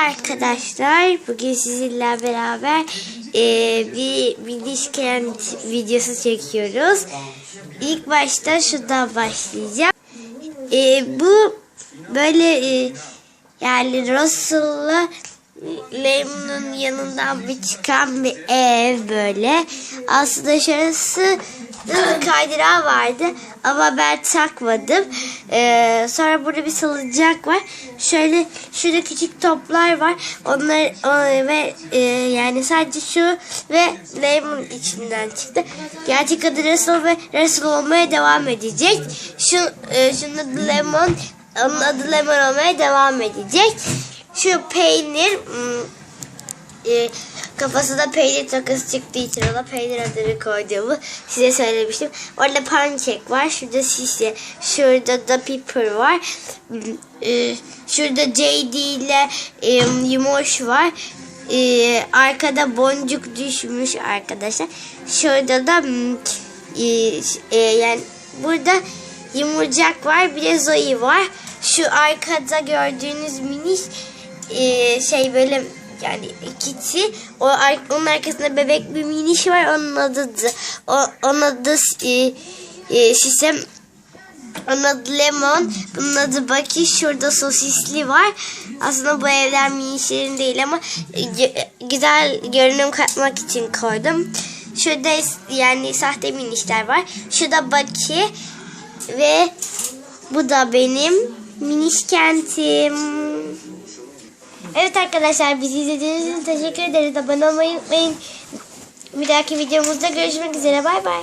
arkadaşlar. Bugün sizinle beraber e, bir Miniş Kent videosu çekiyoruz. İlk başta şuradan başlayacağım. E, bu böyle e, yani Russell'la Lemon'un yanından bir çıkan bir ev böyle. Aslında şurası kaydırağı vardı ama ben takmadım. Ee, sonra burada bir salıncak var. Şöyle şurada küçük toplar var. Onlar ve e, yani sadece şu ve Lemon içinden çıktı. Gerçek adı Russell ve Russell olmaya devam edecek. Şu e, şunun adı Lemon, onun adı Lemon olmaya devam edecek. Şu peynir hmm, e, kafasında peynir takısı çıktığı için ona peynir adını koyduğumu size söylemiştim. Orada pancake var. Şurada sisi. Şurada da pepper var. Hmm, e, şurada JD ile e, Yumoş var. E, arkada boncuk düşmüş arkadaşlar. Şurada da hmm, e, e, yani burada yumurcak var. Bir de Zoe var. Şu arkada gördüğünüz miniş e, şey böyle yani ikisi o onun arkasında bebek bir miniş var onun adı o onun adı e, e, şişem onun adı Lemon. Bunun adı Baki. Şurada sosisli var. Aslında bu evler minişlerin değil ama e, gö- güzel görünüm katmak için koydum. Şurada yani sahte minişler var. Şurada Baki ve bu da benim miniş kentim. Evet arkadaşlar bizi izlediğiniz için teşekkür ederiz. Abone olmayı unutmayın. Bir dahaki videomuzda görüşmek üzere. Bay bay.